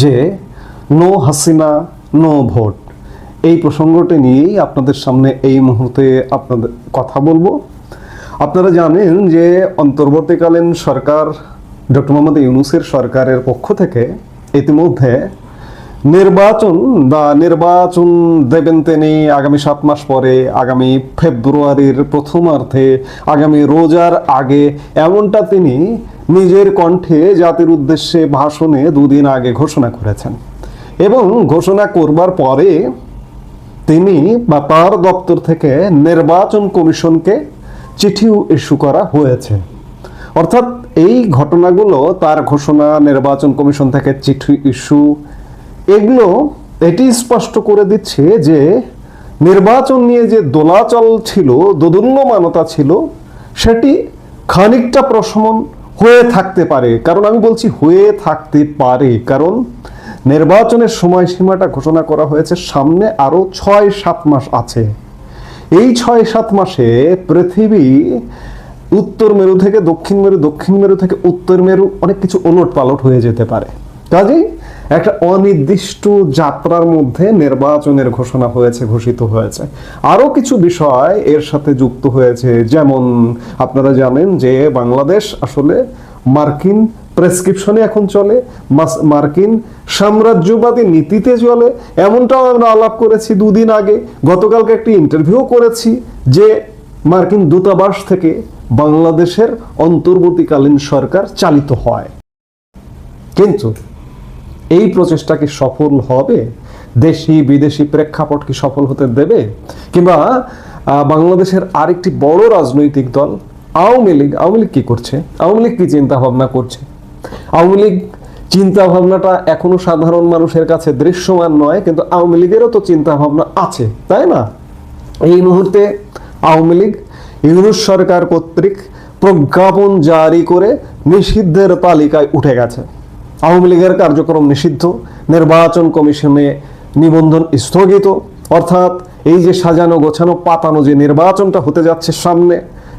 যে no Hasina, no vote. এই প্রসঙ্গটি নিয়েই আপনাদের সামনে এই মুহূর্তে আপনাদের কথা বলব। আপনারা জানেন যে অন্তর্বর্তীকালীন সরকার ডক্টর মোহাম্মদ ইউনুসের সরকারের পক্ষ থেকে ইতিমধ্যে নির্বাচন বা নির্বাচন দেবেন তিনি আগামী সাত মাস পরে, আগামী ফেব্রুয়ারির প্রথমার্ধে, আগামী রোজার আগে, এমনটা তিনি নিজের কণ্ঠে জাতির উদ্দেশ্যে ভাষণে দুদিন আগে ঘোষণা করেছেন। এবং ঘোষণা করবার পরে তিনি বা তার দপ্তর থেকে নির্বাচন কমিশনকে চিঠিও ইস্যু করা হয়েছে। অর্থাৎ এই ঘটনাগুলো তার ঘোষণা নির্বাচন কমিশন থেকে চিঠি ইস্যু এগুলো এটি স্পষ্ট করে দিচ্ছে যে নির্বাচন নিয়ে যে দোলাচল ছিল, দোদুল্যমানতা ছিল, সেটি খানিকটা প্রশমন হয়ে থাকতে পারে। কারণ আমি বলছি হয়ে থাকতে পারে। কারণ নির্বাচনের সময়সীমাটা ঘোষণা করা হয়েছে সামনে আরও ছয় সাত মাস আছে। এই ছয় সাত মাসে পৃথিবী উত্তর মেরু থেকে দক্ষিণ মেরু দক্ষিণ মেরু থেকে উত্তর মেরু অনেক কিছু ওলট পালট হয়ে যেতে পারে। কাজেই একটা অনির্দিষ্ট যাত্রার মধ্যে নির্বাচনের ঘোষণা হয়েছে, ঘোষিত হয়েছে। আরও কিছু বিষয় এর সাথে যুক্ত হয়েছে, যেমন আপনারা জানেন যে বাংলাদেশ আসলে মার্কিন প্রেসক্রিপশনে এখন চলে মার্কিন সাম্রাজ্যবাদী নীতিতে চলে। এমনটাও আমরা আলাপ করেছি দুদিন আগে। গতকালকে একটি ইন্টারভিউ করেছি যে মার্কিন দূতাবাস থেকে বাংলাদেশের অন্তর্বর্তীকালীন সরকার চালিত হয়। কিন্তু এই প্রচেষ্টা কি সফল হবে? দেশি, বিদেশি প্রেক্ষাপট কি সফল হতে দেবে? কিংবা বাংলাদেশের আরেকটি বড় রাজনৈতিক দল আওয়ামী লীগ আওয়ামী লীগ কি করছে? আওয়ামী লীগ কি চিন্তা ভাবনা করছে? আওয়ামী লীগ চিন্তা ভাবনাটা এখনও সাধারণ মানুষের কাছে দৃশ্যমান নয়, কিন্তু আওয়ামী লীগেরও তো চিন্তা ভাবনা আছে, তাই না? এই মুহূর্তে আওয়ামী লীগ ইউনুস সরকার কর্তৃক প্রজ্ঞাপন জারি করে নিষিদ্ধের তালিকায় উঠে গেছে। আওয়ামী লীগের কার্যক্রম নিষিদ্ধ, নির্বাচন কমিশনে নিবন্ধন স্থগিত। অর্থাৎ এই যে সাজানো, গোছানো, পাতানো যে নির্বাচনটা হতে যাচ্ছে সামনে,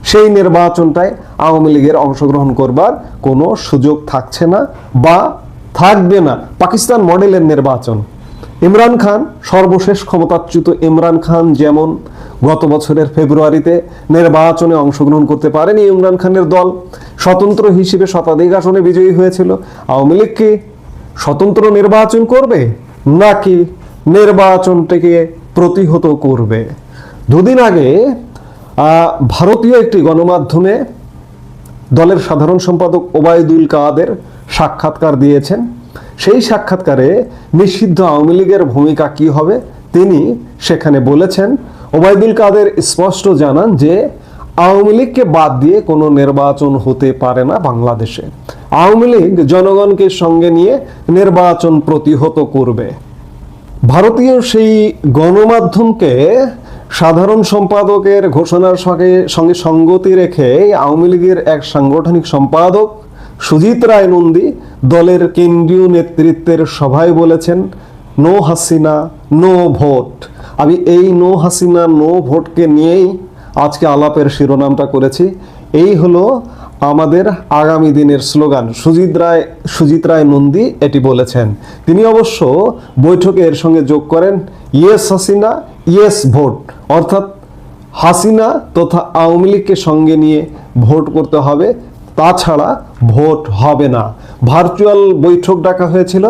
সেই নির্বাচনটায় আওয়ামী লীগের অংশগ্রহণ করবার কোনো সুযোগ থাকছে না বা থাকবে না। পাকিস্তান মডেলের নির্বাচন। ইমরান খান, সর্বশেষ ক্ষমতাচ্যুত ইমরান খান যেমন গত বছরের ফেব্রুয়ারিতে নির্বাচনে অংশগ্রহণ করতে পারেনি ইমরান খানের দল স্বতন্ত্র হিসেবে শতাধিক আসনে বিজয়ী হয়েছিল। আওয়ামী লীগ কি স্বতন্ত্র নির্বাচন করবে, নাকি নির্বাচনটিকে প্রতিহত করবে? দুদিন আগে ভারতীয় একটি গণমাধ্যমে দলের সাধারণ সম্পাদক ওবায়দুল কাদের সাক্ষাৎকার দিয়েছেন। সেই সাক্ষাৎকারে নিষিদ্ধ আওয়ামী লীগের ভূমিকা কি হবে, তিনি সেখানে বলেছেন। ওবায়দুল কাদের স্পষ্ট জানান যে আওয়ামী লীগকে বাদ দিয়ে কোনো নির্বাচন হতে পারে না বাংলাদেশে। আওয়ামী লীগ জনগণকে সঙ্গে নিয়ে নির্বাচন প্রতিহত করবে। ভারতীয় সেই গণমাধ্যমকে সাধারণ সম্পাদকের ঘোষণার সঙ্গে সঙ্গে সঙ্গতি রেখে আওয়ামী লীগের এক সাংগঠনিক সম্পাদক সুজিত রায় নন্দী দলের কেন্দ্রীয় নেতৃত্বের সভায় বলেছেন, নো হাসিনা, নো ভোট। আমি এই নো হাসিনা, নো ভোটকে নিয়েই আজকে আলাপের শিরোনামটা করেছি। এই হলো আমাদের আগামী দিনের স্লোগান, সুজিত রায় সুজিত রায় নন্দী এটি বলেছেন। তিনি অবশ্য বৈঠকে এর সঙ্গে যোগ করেন, ইয়েস হাসিনা, ইয়েস ভোট। অর্থাৎ হাসিনা তথা আওয়ামী লীগকে সঙ্গে নিয়ে ভোট করতে হবে, তাছাড়া ভোট হবে না। ভার্চুয়াল বৈঠক ডাকা হয়েছিল,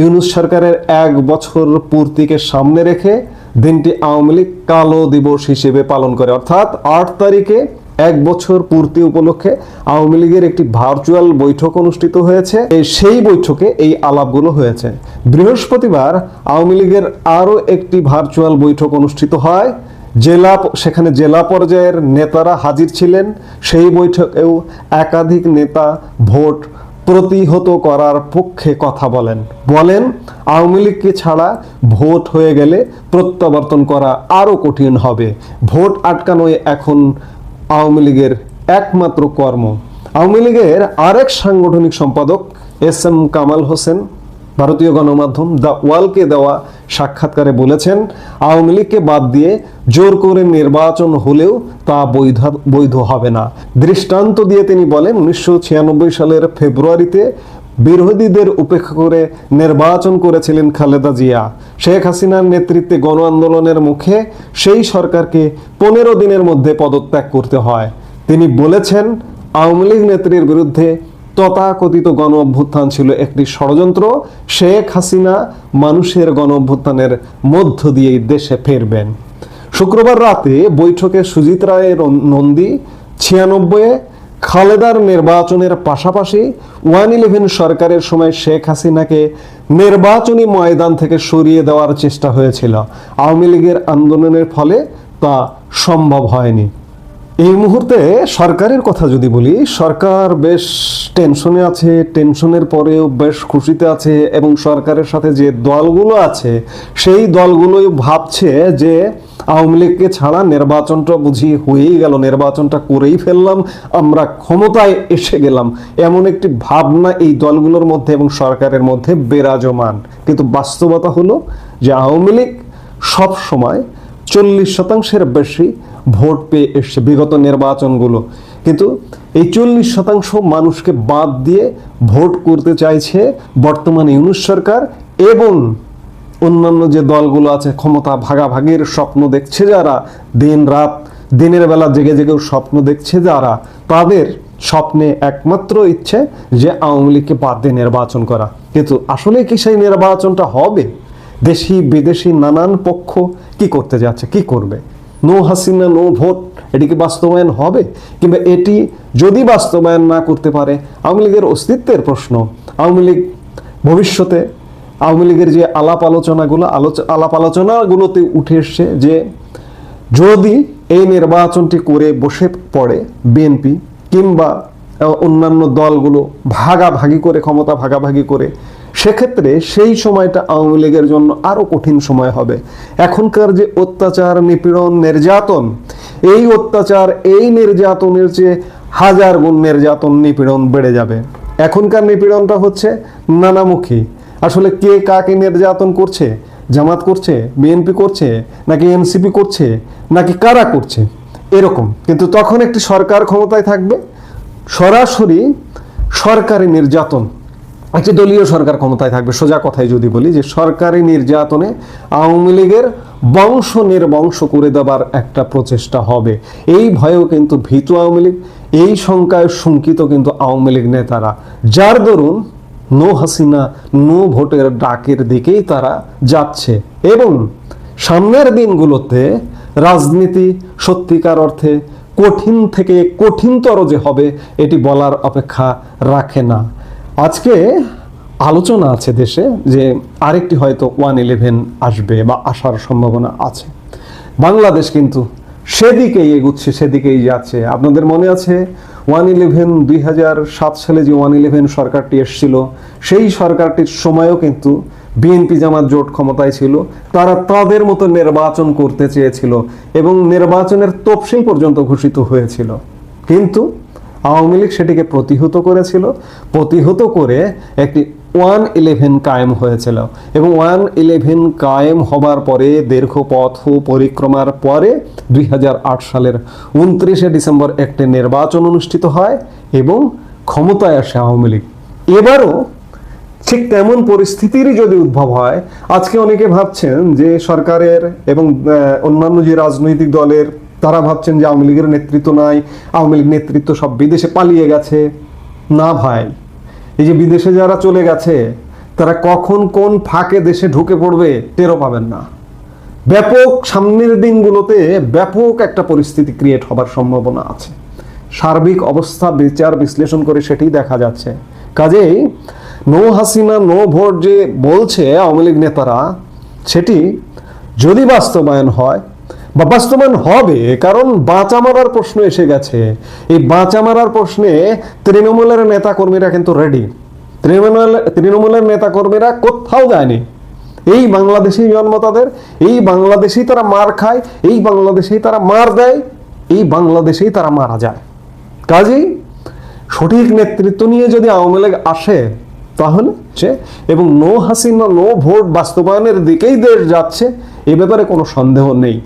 ইউনুস সরকারের এক বছর পূর্তিকে সামনে রেখে দিনটি আওয়ামী লীগ কালো দিবস হিসেবে পালন করে। অর্থাৎ আট তারিখে এক বছর পূর্তি উপলক্ষে আওয়ামী লীগের একটি ভার্চুয়াল বৈঠক অনুষ্ঠিত হয়েছে। সেই বৈঠকে এই আলাপগুলো হয়েছে। বৃহস্পতিবার আওয়ামী লীগের আরও একটি ভার্চুয়াল বৈঠক অনুষ্ঠিত হয়। জেলা সেখানে জেলা পর্যায়ের নেতারা হাজির ছিলেন। সেই বৈঠকেও একাধিক নেতা ভোট প্রতিহত করার পক্ষে কথা বলেন। বলেন, আওয়ামী লীগকে ছাড়া ভোট হয়ে গেলে প্রত্যাবর্তন করা আরও কঠিন হবে। ভোট আটকানোই এখন আওয়ামী লীগের একমাত্র কর্ম। আওয়ামী লীগের আরেক সাংগঠনিক সম্পাদক এস এম কামাল হোসেন ভারতীয় গণমাধ্যম দ্য ওয়ালকে দেওয়া সাক্ষাৎকারে বলেছেন, আওয়ামী লীগকে বাদ দিয়ে জোর করে নির্বাচন হলেও তা বৈধ বৈধ হবে না। দৃষ্টান্ত দিয়ে তিনি বলেন, উনিশশো ছিয়ানব্বই সালের ফেব্রুয়ারিতে বিরোধীদের উপেক্ষা করে নির্বাচন করেছিলেন খালেদা জিয়া। শেখ হাসিনার নেতৃত্বে গণ আন্দোলনের মুখে সেই সরকারকে পনেরো দিনের মধ্যে পদত্যাগ করতে হয়। তিনি বলেছেন, আওয়ামী লীগ নেত্রীর বিরুদ্ধে তথাকথিত গণ অভ্যুত্থান ছিল একটি ষড়যন্ত্র। শেখ হাসিনা মানুষের গণ অভ্যুত্থানের মধ্য দিয়েই দেশে ফিরবেন। শুক্রবার রাতে বৈঠকে সুজিত রায়ের নন্দী ছিয়ানব্বই খালেদার নির্বাচনের পাশাপাশি ওয়ান ইলেভেন সরকারের সময় শেখ হাসিনাকে নির্বাচনী ময়দান থেকে সরিয়ে দেওয়ার চেষ্টা হয়েছিল। আওয়ামী লীগের আন্দোলনের ফলে তা সম্ভব হয়নি। এই মুহূর্তে সরকারের কথা যদি বলি, সরকার বেশ টেনশনে আছে, টেনশনের পরেও বেশ খুশিতে আছে এবং সরকারের সাথে যে দলগুলো আছে, সেই দলগুলোই ভাবছে যে আওয়ামী লীগকে ছাড়া নির্বাচনটা বুঝি হয়েই গেল, নির্বাচনটা করেই ফেললাম, আমরা ক্ষমতায় এসে গেলাম। এমন একটি ভাবনা এই দলগুলোর মধ্যে এবং সরকারের মধ্যে বিরাজমান। কিন্তু বাস্তবতা হলো যে আওয়ামী লীগ সব সময় চল্লিশ শতাংশের বেশি ভোট পেয়ে এসছে বিগত নির্বাচনগুলো। কিন্তু এই চল্লিশ শতাংশ মানুষকে বাদ দিয়ে ভোট করতে চাইছে বর্তমান ইউনুস সরকার এবং অন্যান্য যে দলগুলো আছে, ক্ষমতা ভাগাভাগির স্বপ্ন দেখছে যারা, দিন রাত, দিনের বেলা জেগে জেগেও স্বপ্ন দেখছে যারা, তাদের স্বপ্নে একমাত্র ইচ্ছে যে আওয়ামী লীগকে বাদ দিয়ে নির্বাচন করা। কিন্তু আসলে কি সেই নির্বাচনটা হবে? দেশি বিদেশি নানান পক্ষ কি করতে যাচ্ছে, কি করবে? নো হাসিনা, নো ভোট, এটি কি বাস্তবায়ন হবে? কিংবা এটি যদি বাস্তবায়ন না করতে পারে, আওয়ামী লীগের অস্তিত্বের প্রশ্ন। আওয়ামী লীগ ভবিষ্যতে, আওয়ামী লীগের যে আলাপ আলোচনাগুলো, আলোচ আলাপ আলোচনাগুলোতে উঠে এসছে যে যদি এই নির্বাচনটি করে বসে পড়ে বিএনপি কিংবা অন্যান্য দলগুলো ভাগাভাগি করে, ক্ষমতা ভাগাভাগি করে সেক্ষেত্রে সেই সময়টা আওয়ামী লীগের জন্য আরও কঠিন সময় হবে। এখনকার যে অত্যাচার, নিপীড়ন, নির্যাতন, এই অত্যাচার, এই নির্যাতনের চেয়ে হাজার গুণ নির্যাতন, নিপীড়ন বেড়ে যাবে। এখনকার নিপীড়নটা হচ্ছে নানামুখী। আসলে কে কাকে নির্যাতন করছে? জামাত করছে, বিএনপি করছে, নাকি এনসিপি করছে, নাকি কারা করছে? এরকম। কিন্তু তখন একটি সরকার ক্ষমতায় থাকবে। সরাসরি সরকারি নির্যাতন। একটি দলীয় সরকার ক্ষমতায় থাকবে, সোজা কথায় যদি বলি যে সরকারি নির্যাতনে আওয়ামী লীগের বংশ নির্বংশ করে দেবার একটা প্রচেষ্টা হবে। এই ভয়েও কিন্তু ভীতু আওয়ামী লীগ, এই শঙ্কায় শঙ্কিত কিন্তু আওয়ামী লীগ নেতারা। যার দরুন নো হাসিনা, নো ভোটের ডাকের দিকেই তারা যাচ্ছে। এবং সামনের দিনগুলোতে রাজনীতি সত্যিকার অর্থে কঠিন থেকে কঠিনতর যে হবে, এটি বলার অপেক্ষা রাখে না। আজকে আলোচনা আছে দেশে যে আরেকটি হয়তো ওয়ান ইলেভেন আসবে বা আসার সম্ভাবনা আছে। বাংলাদেশ কিন্তু সেদিকেই এগুচ্ছে, সেদিকেই যাচ্ছে। আপনাদের মনে আছে ওয়ান ইলেভেন দুই হাজার সাত সালে যে ওয়ান ইলেভেন সরকারটি এসেছিল, সেই সরকারটির সময়ও কিন্তু বিএনপি জামাত জোট ক্ষমতায় ছিল। তারা তাদের মতো নির্বাচন করতে চেয়েছিল এবং নির্বাচনের তফসিল পর্যন্ত ঘোষিত হয়েছিল। কিন্তু আওয়ামী লীগ সেটিকে প্রতিহত করেছিল। প্রতিহত করে একটি ওয়ান ইলেভেন কায়েম হয়েছিল এবং ওয়ান ইলেভেন কায়েম হবার পরে দীর্ঘ পথ পরিক্রমার পরে দুই হাজার আট সালের উনত্রিশে ডিসেম্বর একটি নির্বাচন অনুষ্ঠিত হয় এবং ক্ষমতায় আসে আওয়ামী লীগ। এবারও ঠিক তেমন পরিস্থিতিরই যদি উদ্ভব হয়, আজকে অনেকে ভাবছেন যে সরকারের এবং অন্যান্য যে রাজনৈতিক দলের তারা ভাবছেন যে আওয়ামী লীগের নেতৃত্ব নাই, আওয়ামী লীগ নেতৃত্ব সব বিদেশে পালিয়ে গেছে। না ভাই, এই যে বিদেশে যারা চলে গেছে, তারা কখন কোন ফাঁকে দেশে ঢুকে পড়বে টেরও পাবেন না। ব্যাপক সামনের দিনগুলোতে ব্যাপক একটা পরিস্থিতি ক্রিয়েট হবার সম্ভাবনা আছে। সার্বিক অবস্থা বিচার বিশ্লেষণ করে সেটি দেখা যাচ্ছে। কাজেই নো হাসিনা, নো ভোট যে বলছে আওয়ামী লীগ নেতারা, সেটি যদি বাস্তবায়ন হয় বা বাস্তবায়ন হবে? কারণ বাঁচা মারার প্রশ্ন এসে গেছে। এই বাঁচা মারার প্রশ্নে তৃণমূলের নেতা কর্মীরা কিন্তু রেডি তৃণমূল, তৃণমূলের নেতা কর্মীরা কোথাও যায়নি। এই বাংলাদেশেই জন্ম তাদের এই বাংলাদেশেই তারা মার খায়, এই বাংলাদেশেই তারা মার দেয়, এই বাংলাদেশেই তারা মারা যায়। কাজেই সঠিক নেতৃত্ব নিয়ে যদি আওয়ামী লীগ আসে, তাহলে সে এবং নো হাসিনা, নো ভোট বাস্তবায়নের দিকেই দেশ যাচ্ছে, এ ব্যাপারে কোনো সন্দেহ নেই।